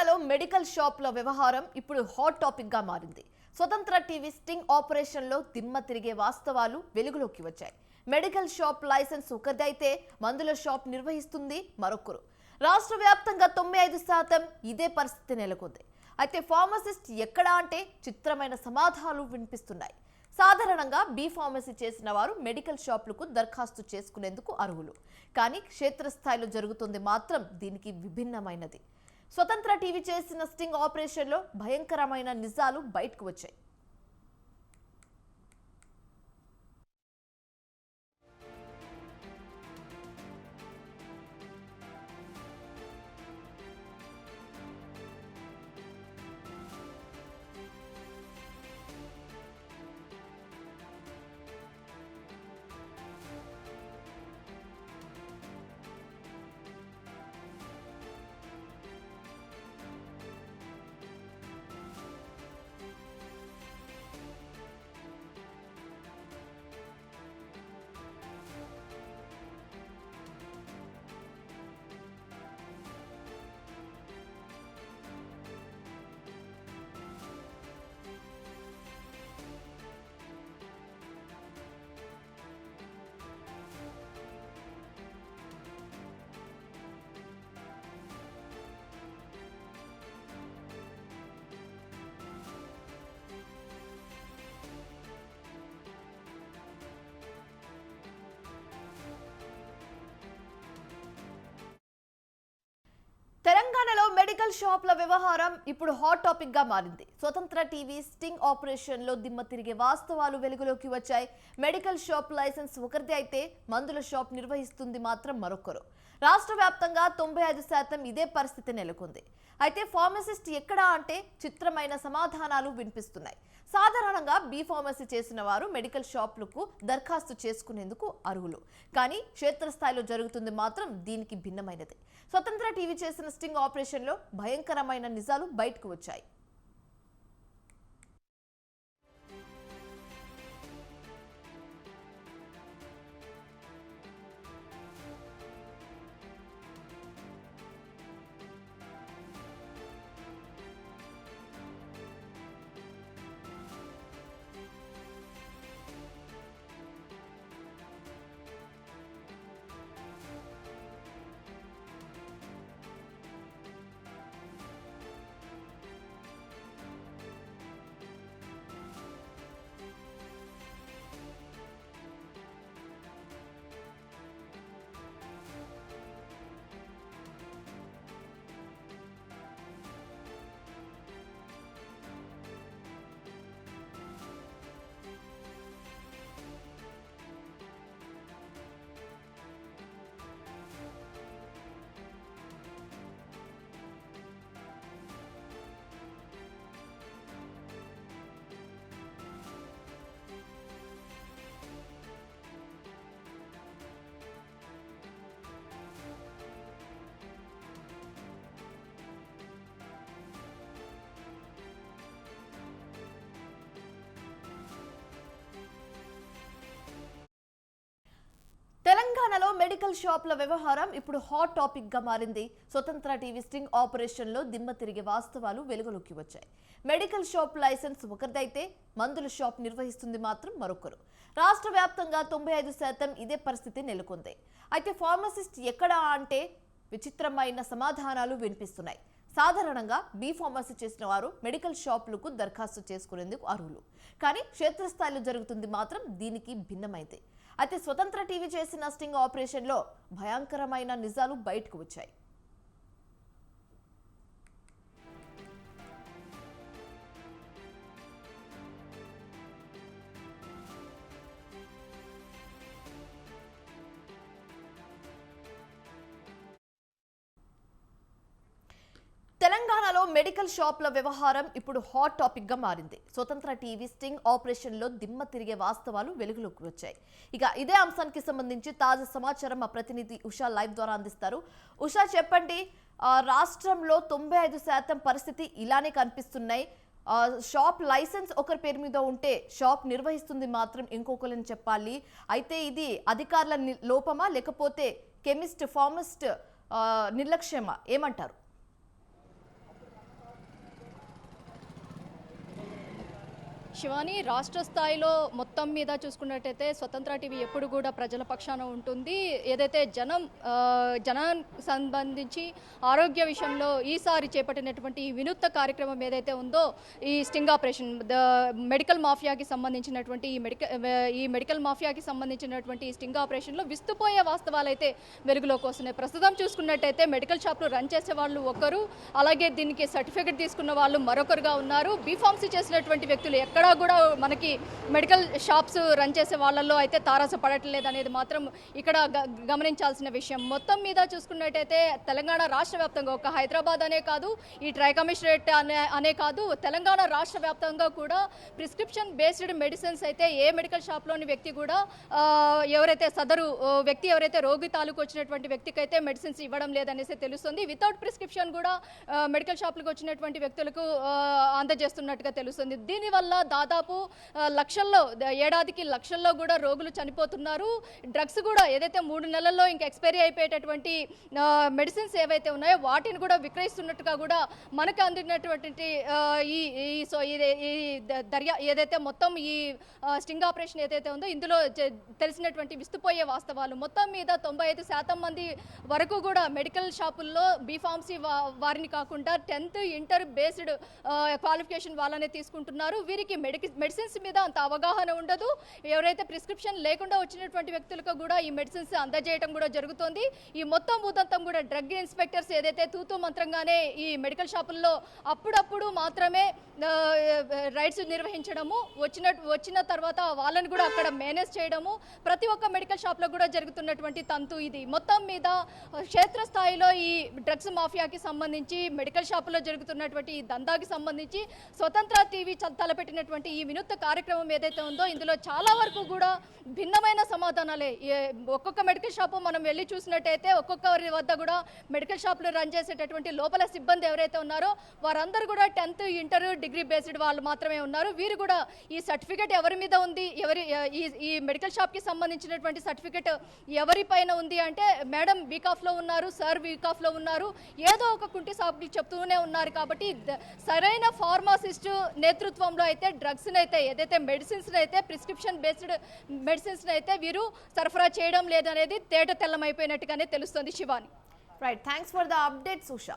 తెలంగాణలో మెడికల్ షాప్ల వ్యవహారం ఇప్పుడు హాట్ టాపిక్గా మారింది. స్వతంత్ర టీవీ స్టింగ్ ఆపరేషన్లో దిమ్మ తిరిగే వాస్తవాలు వెలుగులోకి వచ్చాయి. మెడికల్ షాప్ లైసెన్స్ ఒకదైతే మందుల షాప్ నిర్వహిస్తుంది మరొకరు. రాష్ట్ర వ్యాప్తంగా తొంభై ఐదు శాతం ఇదే పరిస్థితి నెలకొంది. అయితే ఫార్మసిస్ట్ ఎక్కడా అంటే చిత్రమైన సమాధానాలు వినిపిస్తున్నాయి. సాధారణంగా బీ ఫార్మసీ చేసిన వారు మెడికల్ షాపులకు దరఖాస్తు చేసుకునేందుకు అర్హులు. కానీ క్షేత్రస్థాయిలో జరుగుతుంది మాత్రం దీనికి విభిన్నమైనది. స్వతంత్ర టీవీ చేసిన స్టింగ్ ఆపరేషన్లో భయంకరమైన నిజాలు బయటకు వచ్చాయి. మెడికల్ షాప్ల వ్యవహారం ఇప్పుడు హాట్ టాపిక్గా మారింది. స్వతంత్ర టీవీ స్టింగ్ ఆపరేషన్లో దిమ్మ తిరిగే వాస్తవాలు వెలుగులోకి వచ్చాయి. మెడికల్ షాప్ లైసెన్స్ ఒకరిది అయితే మందుల షాప్ నిర్వహిస్తుంది మాత్రం మరొకరు. రాష్ట్ర వ్యాప్తంగా తొంభై ఐదు శాతం ఇదే పరిస్థితి నెలకొంది. అయితే ఫార్మసిస్ట్ ఎక్కడా అంటే చిత్రమైన సమాధానాలు వినిపిస్తున్నాయి. సాధారణంగా బీ ఫార్మసీ చేసిన వారు మెడికల్ షాపులకు దరఖాస్తు చేసుకునేందుకు అర్హులు. కానీ క్షేత్రస్థాయిలో జరుగుతుంది మాత్రం దీనికి భిన్నమైనది. స్వతంత్ర టీవీ చేసిన స్టింగ్ ఆపరేషన్లో భయంకరమైన నిజాలు బయటకు వచ్చాయి. తెలంగాణలో మెడికల్ షాప్ల వ్యవహారం ఇప్పుడు హాట్ టాపిక్గా మారింది. స్వతంత్ర టీవీ స్టింగ్ ఆపరేషన్లో దిమ్మ తిరిగే వాస్తవాలు వెలుగులోకి వచ్చాయి. మెడికల్ షాప్ లైసెన్స్ ఒకరిదైతే మందుల షాప్ నిర్వహిస్తుంది మాత్రం మరొకరు. రాష్ట్ర వ్యాప్తంగా తొంభై ఐదు శాతం ఇదే పరిస్థితి నెలకొంది. అయితే ఫార్మసిస్ట్ ఎక్కడా అంటే విచిత్రమైన సమాధానాలు వినిపిస్తున్నాయి. సాధారణంగా బీ ఫార్మసీ చేసిన వారు మెడికల్ షాపులకు దరఖాస్తు చేసుకునేందుకు అర్హులు. కానీ క్షేత్రస్థాయిలో జరుగుతుంది మాత్రం దీనికి భిన్నమైంది. అయితే స్వతంత్ర టీవీ చేసిన స్టింగ్ ఆపరేషన్లో భయంకరమైన నిజాలు బయటకు వచ్చాయి. తెలంగాణలో మెడికల్ షాప్ల వ్యవహారం ఇప్పుడు హాట్ టాపిక్గా మారింది. స్వతంత్ర టీవీ స్టింగ్ ఆపరేషన్లో దిమ్మ తిరిగే వాస్తవాలు వెలుగులోకి వచ్చాయి. ఇక ఇదే అంశానికి సంబంధించి తాజా సమాచారం మా ప్రతినిధి ఉషా లైవ్ ద్వారా అందిస్తారు. ఉషా చెప్పండి రాష్ట్రంలో తొంభై ఐదు శాతం పరిస్థితి ఇలానే కనిపిస్తున్నాయి. షాప్ లైసెన్స్ ఒకరి పేరు మీద ఉంటే షాప్ నిర్వహిస్తుంది మాత్రం ఇంకొకరిని చెప్పాలి. అయితే ఇది అధికారుల లోపమా లేకపోతే కెమిస్ట్ ఫార్మస్ట్ నిర్లక్ష్యమా? ఏమంటారు? శివాని రాష్ట్ర స్థాయిలో మొత్తం మీద చూసుకున్నట్టయితే స్వతంత్ర టీవీ ఎప్పుడు కూడా ప్రజల పక్షాన ఉంటుంది. ఏదైతే జనం ఆ, జనానికి సంబంధించి ఆరోగ్య విషయంలో ఈసారి చేపట్టినటువంటి ఈ వినూత్న కార్యక్రమం ఏదైతే ఉందో ఈ స్టింగ్ ఆపరేషన్ ద మెడికల్ మాఫియాకి సంబంధించినటువంటి ఈ మెడికల్ ఈ మెడికల్ మాఫియాకి సంబంధించినటువంటి ఈ స్టింగ్ ఆపరేషన్లో విస్తుపోయే వాస్తవాలు అయితే వెలుగులోకి వస్తున్నాయి. ప్రస్తుతం చూసుకున్నట్టయితే మెడికల్ షాప్లు రన్ చేసే వాళ్ళు ఒకరు అలాగే దీనికి సర్టిఫికెట్ తీసుకున్న వాళ్ళు మరొకరుగా ఉన్నారు. బీఫార్మసీ చేసినటువంటి వ్యక్తులు ఎక్కడ కూడా మనకి మెడికల్ షాప్స్ రన్ చేసే వాళ్ళల్లో అయితే తారస పడట్లేదు అనేది మాత్రం ఇక్కడ గ- గమనించాల్సిన విషయం. మొత్తం మీద చూసుకున్నట్టయితే తెలంగాణ రాష్ట్ర వ్యాప్తంగా ఒక హైదరాబాద్ అనే కాదు ఈ ట్రై కమిషనరేట్ అనే అనే కాదు తెలంగాణ రాష్ట్ర వ్యాప్తంగా కూడా ప్రిస్క్రిప్షన్ బేస్డ్ మెడిసిన్స్ అయితే ఏ మెడికల్ షాప్లోని వ్యక్తి కూడా ఎవరైతే సదరు వ్యక్తి ఎవరైతే రోగి తాలూకు వచ్చినటువంటి వ్యక్తికి అయితే మెడిసిన్స్ ఇవ్వడం లేదనేసి తెలుస్తుంది. వితౌట్ ప్రిస్క్రిప్షన్ కూడా మెడికల్ షాప్లకు వచ్చినటువంటి వ్యక్తులకు అందజేస్తున్నట్టుగా తెలుస్తుంది. దీనివల్ల దాదాపు లక్షల్లో ఏడాదికి లక్షల్లో కూడా రోగులు చనిపోతున్నారు. డ్రగ్స్ కూడా ఏదైతే మూడు నెలల్లో ఇంకా ఎక్స్పైరీ అయిపోయేటటువంటి మెడిసిన్స్ ఏవైతే ఉన్నాయో వాటిని కూడా విక్రయిస్తున్నట్టుగా కూడా మనకు అందినటువంటి ఈ ఈ సో ఇది ఈ ద- దర్యా ఏదైతే మొత్తం ఈ స్టింగ్ ఆపరేషన్ ఏదైతే ఉందో ఇందులో తెలిసినటువంటి విస్తుపోయే వాస్తవాలు. మొత్తం మీద తొంభై ఐదు శాతం మంది వరకు కూడా మెడికల్ షాపుల్లో బీఫార్మసీ వారిని కాకుండా టెన్త్ ఇంటర్ బేస్డ్ క్వాలిఫికేషన్ వాళ్ళనే తీసుకుంటున్నారు. వీరికి మెడికి మెడిసిన్స్ మీద అంత అవగాహన ఉండదు. ఎవరైతే ప్రిస్క్రిప్షన్ లేకుండా వచ్చినటువంటి వ్యక్తులకు కూడా ఈ మెడిసిన్స్ అందజేయడం కూడా జరుగుతోంది. ఈ మొత్తం ఉదంతం కూడా డ్రగ్ ఇన్స్పెక్టర్స్ ఏదైతే తూతూ మంత్రంగానే ఈ మెడికల్ షాపుల్లో అప్పుడప్పుడు మాత్రమే రైడ్స్ నిర్వహించడము వచ్చిన వచ్చిన తర్వాత వాళ్ళని కూడా అక్కడ మేనేజ్ చేయడము ప్రతి ఒక్క మెడికల్ షాప్లో కూడా జరుగుతున్నటువంటి తంతు ఇది. మొత్తం మీద క్షేత్రస్థాయిలో ఈ డ్రగ్స్ మాఫియాకి సంబంధించి మెడికల్ షాపులో జరుగుతున్నటువంటి ఈ దందాకి సంబంధించి స్వతంత్ర టీవీ తలపెట్టినటువంటి తలపెట్టినటువంటి ఈ వినూత్న కార్యక్రమం ఏదైతే ఉందో ఇందులో చాలా వరకు కూడా భిన్నమైన సమాధానాలే. ఒక్కొక్క మెడికల్ షాపు మనం వెళ్ళి చూసినట్టయితే ఒక్కొక్కరి వద్ద కూడా మెడికల్ షాపులు రన్ చేసేటటువంటి లోపల సిబ్బంది ఎవరైతే ఉన్నారో వారందరూ కూడా టెన్త్ ఇంటర్ డిగ్రీ బేస్డ్ వాళ్ళు మాత్రమే ఉన్నారు. వీరు కూడా ఈ సర్టిఫికేట్ ఎవరి మీద ఉంది? ఎవరి ఈ ఈ మెడికల్ షాప్కి సంబంధించినటువంటి సర్టిఫికేట్ ఎవరి పైన ఉంది అంటే మేడం వీక్ ఉన్నారు సార్ వీక్ ఉన్నారు. ఏదో ఒక కుంటి షాప్కి చెప్తూనే ఉన్నారు కాబట్టి సరైన ఫార్మాసిస్ట్ నేతృత్వంలో అయితే డ్రగ్స్ని అయితే ఏదైతే మెడిసిన్స్ అయితే ప్రిస్క్రిప్షన్ బేస్డ్ మెడిసిన్స్ అయితే వీరు సరఫరా చేయడం లేదనేది తేట తెల్లమైపోయినట్టుగానే తెలుస్తుంది Shivani. Right thanks for the update సుషా